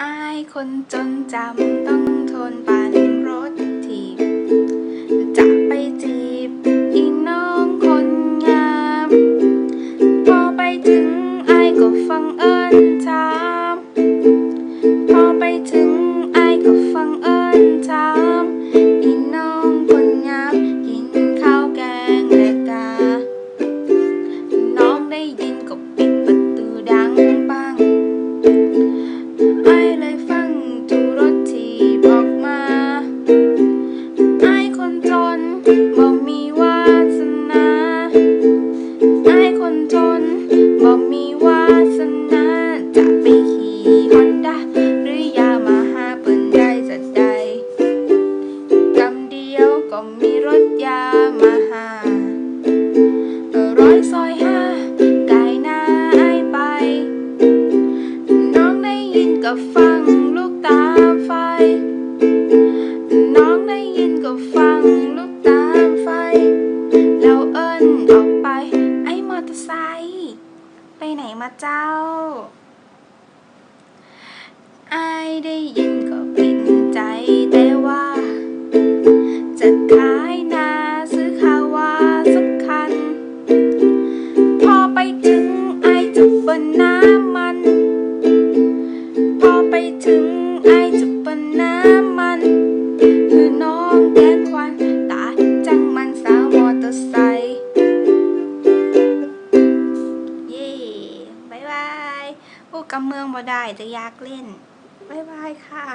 คนจนจำต้องทนปั่นรถถีบ จะไปจีบอีน้องคนงาม พอไปถึงไอ้ายก็ฟังเอิญถา วาสนาจะไปขี่ฮอนด้าหรือยามาฮ่าเปิ้นได้จะได้กำเดียวก็มีรถยามาฮ่าร้อยซอยห้าไก่หน้าไอไป น้องได้ยินก็ฟังลูกตาไฟ ไปไหนมาเจ้าไอได้ยินก็ปิดใจแต่ว่า จะขายนาซื้อคาวาสักคัน พอไปถึงไอจะเปิ้นน้ำมัน พอไปถึงไอจะเปิ้นน้ำ โอ้กำเมืองบ่ได้จะอยากเล่น บ๊ายบายค่ะ